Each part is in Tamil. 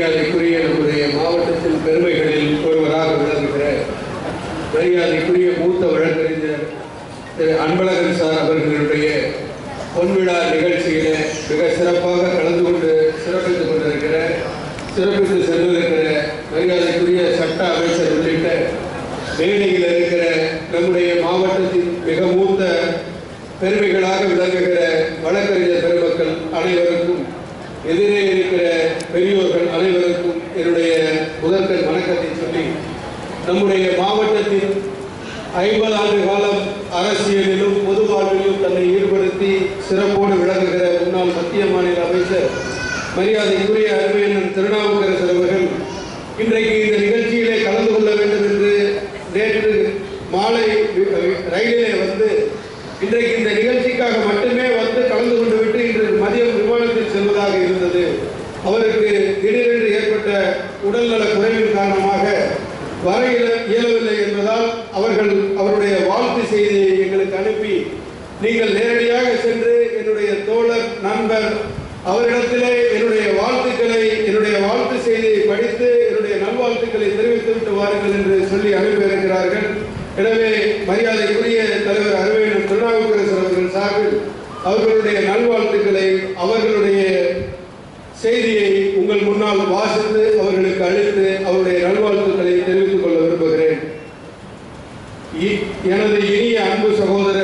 மரியாதைக்குரிய நம்முடைய மாவட்டத்தின் பெருமைகளில் ஒருவராக விளங்குகிற மரியாதைக்குரிய மூத்த வழக்கறிஞர் திரு அன்பழகன் சார் அவர்களுடைய பொன்விழா நிகழ்ச்சியில மிக சிறப்பாக கலந்து கொண்டு சிறப்பித்துக் கொண்டிருக்கிற சிறப்பித்து சென்றிருக்கிற மரியாதைக்குரிய சட்ட அமைச்சர் உள்ளிட்ட மேடையில் இருக்கிற நம்முடைய மாவட்டத்தின் மிக மூத்த பெருமைகளாக விளங்குகிற வழக்கறிஞர் பெருமக்கள் அனைவருக்கும் எதிரே இருக்கிற பெரியோர்கள் அனைவருக்கும் என்னுடைய முதற்கண் வணக்கத்தை சொல்லி நம்முடைய மாவட்டத்தின் ஐம்பது ஆண்டு காலம் அரசியலிலும் பொது வாழ்விலும் தன்னை ஈடுபடுத்தி சிறப்போடு விளங்குகிற முன்னாள் மத்திய மாநில அமைச்சர் மரியாதைக்குரிய அருமையன் திருநாவுக்கரசர் அவர்கள் இன்றைக்கு இந்த நிகழ்ச்சியிலே கலந்து கொள்ள வேண்டும் என்று நேற்று மாலை ரயிலே ரயிலிலே வந்து இன்றைக்கு இந்த நிகழ்ச்சிக்காக மட்டுமே வந்து கலந்து கொண்டு விட்டு இன்று மதியம் விமானத்தில் செல்வதாக இருந்தது அவருக்கு திடீரென்று ஏற்பட்ட உடல்நல குறைவின் காரணமாக வர இயல- இயலவில்லை என்பதால் அவர்கள் அவருடைய வாழ்த்து செய்தியை எங்களுக்கு அனுப்பி நீங்கள் நேரடியாக சென்று என்னுடைய தோழர் நண்பர் அவரிடத்திலே என்னுடைய வாழ்த்துக்களை என்னுடைய வாழ்த்து செய்தியை படித்து என்னுடைய நல்வாழ்த்துக்களை தெரிவித்து விட்டு வாருங்கள் என்று சொல்லி அனுப்பியிருக்கிறார்கள் எனவே மரியாதைக்குரிய தலைவர் அரவேணு திருநாவுக்கரசர் அவர்கள் சார்பில் அவர்களுடைய நல்வாழ்த்துக்களை அவர்களுடைய செய்தியை உங்கள் முன்னால் வாசித்து அவர்களுக்கு அளித்து அவருடைய நல்வாழ்த்துக்களை தெரிவித்துக் கொள்ள விரும்புகிறேன். எனது இனிய அன்பு சகோதரர்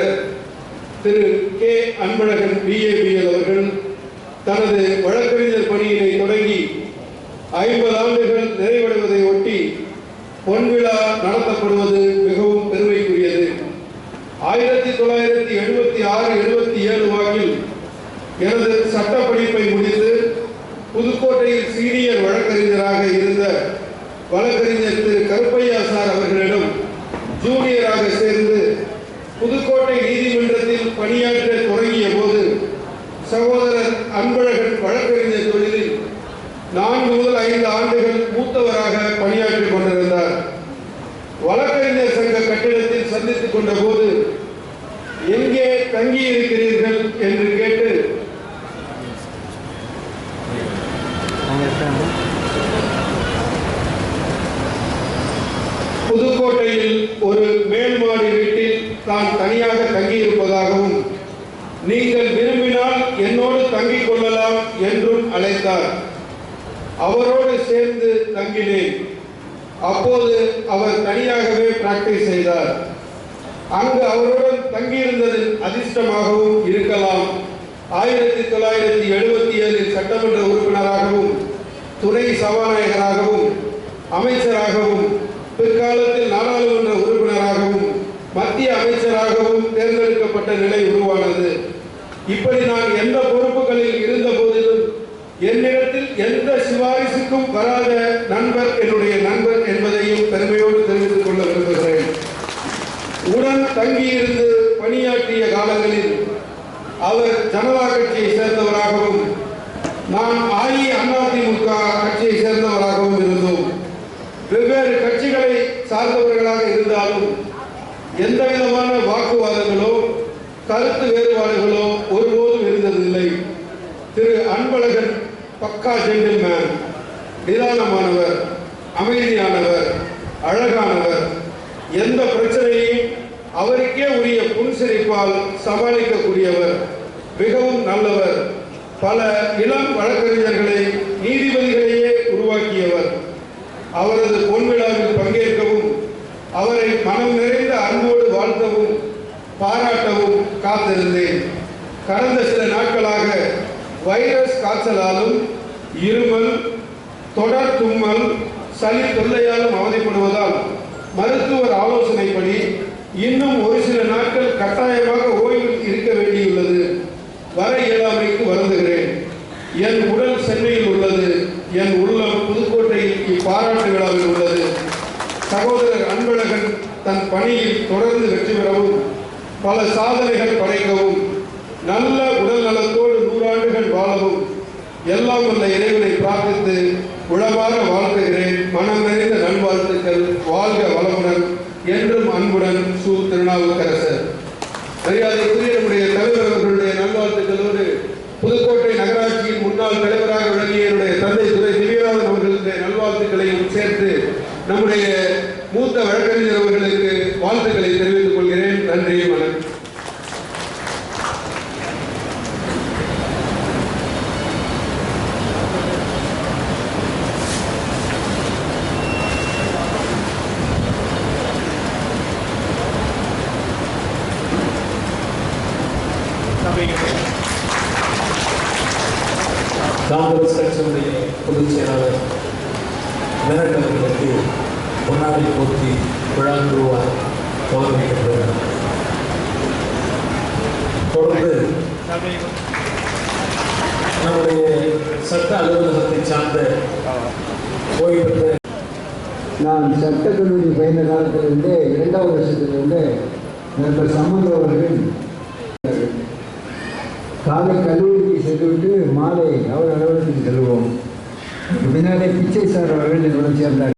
திரு கே. அன்பழகன் பிஏபிஎல் அவர்கள் தனது வழக்கறிஞர் பணியினை தொடங்கி ஐம்பது ஆண்டுகள் நிறைவடைவதை ஒட்டி பொன்விழா நடத்தப்படுவது மிகவும் பெருமைக்குரியது. ஆயிரத்தி தொள்ளாயிரத்தி எழுபத்தி ஆறு எழுபத்தி ஏழு வாக்கில் எனது சட்ட படிப்பை முடித்து புதுக்கோட்டையில் சீனியர் வழக்கறிஞராக இருந்த வழக்கறிஞர் திரு கருப்பையா சார் அவர்களிடம் ஜூனியராக சேர்ந்து புதுக்கோட்டை நீதிமன்றத்தில் பணியாற்ற தொடங்கிய போது சகோதரர் அன்பழகன் வழக்கறிஞர் தொழிலில் நான்கு முதல் ஐந்து ஆண்டுகள் மூத்தவராக பணியாற்றிக் கொண்டிருந்தார். வழக்கறிஞர் சங்க கட்டிடத்தில் சந்தித்துக் கொண்ட போது எங்கே தங்கி இருக்கிறீர்கள் என்று கேட்டு புதுக்கோட்டையில் ஒரு மேல்மாடி தான் தனியாக தங்கியிருப்பதாகவும் நீங்கள் விரும்பினால் என்னோடு தங்கிக் கொள்ளலாம் என்றும் அழைத்தார். அவரோடு சேர்ந்து தங்கினேன். அப்போது அவர் தனியாகவே பிராக்டிஸ் செய்தார். அங்கு அவருடன் தங்கியிருந்ததின் அதிர்ஷ்டமாகவும் இருக்கலாம். ஆயிரத்தி தொள்ளாயிரத்தி எழுபத்தி ஏழில் சட்டமன்ற உறுப்பினராகவும் துணை சபாநாயகராகவும் அமைச்சராகவும் பிற்காலத்தில் நாடாளுமன்ற உறுப்பினராகவும் மத்திய அமைச்சராகவும் தேர்ந்தெடுக்கப்பட்ட நிலை உருவானது. இப்படி நான் எந்த பொறுப்புகளில் இருந்த போதிலும் என்னிடத்தில் எந்த சிபாரிசுக்கும் வராத நண்பர் என்னுடைய நண்பர் என்பதையும் பெருமையோடு தெரிவித்துக் கொள்ள விரும்புகிறேன். உடன் தங்கியிருந்து பணியாற்றிய காலங்களில் அவர் ஜனதா கட்சியை சேர்ந்தவராகவும் நான் அஇஅதிமுக கட்சியை சேர்ந்தவராகவும் இருந்தோம். வெவ்வேறு கட்சிகளை சார்ந்தவர்களாக இருந்தாலும் எந்த விதமான வாக்குவாதங்களோ கருத்து வேறுபாடுகளோ ஒருபோதும் இருந்ததில்லை. திரு அன்பழகன் பக்கா ஜென்டில்மேன் நிதானமானவர் அமைதியானவர் அழகானவர். எந்த பிரச்சனையும் அவருக்கே உரிய புன்சிரிப்பால் சமாளிக்கக்கூடியவர் மிகவும் நல்லவர். பல இளம் வழக்கறிஞர்களை நீதிபதிகளையே உருவாக்கியவர். அவரது வைரஸ் காய்ச்சலாலும் இருமல் தொடர் தும்மல் சளி தொல்லையாலும் அவதிப்படுவதால் மருத்துவர் ஆலோசனைப்படி இன்னும் ஒரு சில நாட்கள் கட்டாயமாக ஓய்வில் இருக்க வேண்டியுள்ளது. வர இயலாமைக்கு வருந்துகிறேன். என் உடல் சென்னையில் உள்ளது. என் உள்ளம் புதுக்கோட்டையில் இப்பாராட்டு விழாவில் உள்ளது. சகோதரர் அன்பழகன் தன் பணியில் தொடர்ந்து வெற்றி பெறவும் பல சாதனைகள் படைக்கவும் நல்ல உடல் நலத்தோடு நலத்துடன் வாழவும் எல்லாம் உள்ள இறைவனை பிரார்த்தித்து உளவாக வாழ்த்துகிறேன். மனம் நிறைந்த நல்வாழ்த்துக்கள். வாழ்க வளமுடன். என்றும் அன்புடன் சு திருநாவுக்கரசர். மரியாதைக்குரிய நம்முடைய தலைவர் அவர்களுடைய நல்வாழ்த்துக்களோடு புதுக்கோட்டை நகராட்சியின் முன்னாள் தலைவராக விளங்கிய என்னுடைய தந்தை துறை திவ்யநாதன் அவர்களுடைய நல்வாழ்த்துக்களையும் சேர்த்து நம்முடைய காங்கிரஸ் கட்சியுடைய பொதுச் செயலாளர் மெனட் அவர்களுக்கு பொன்னாடை போற்றி விழாக்குருவார் கௌரவிக்கப்படுகிறார் தொடர்ந்து நம்முடைய சட்ட அலுவலகத்தை சார்ந்த ஓய்வு பெற்ற நான் சட்டக்கல்லூரி பயின்ற காலத்திலிருந்து இரண்டாவது வருஷத்திலிருந்து நண்பர் சம்பந்த அவர்கள் காலை கல்லூரிக்கு சென்றுவிட்டு மாலை அவர் அலுவலகத்துக்கு செல்வோம். பின்னாலே பிச்சை சார் அவர்கள் என்னுடன் சேர்ந்தார்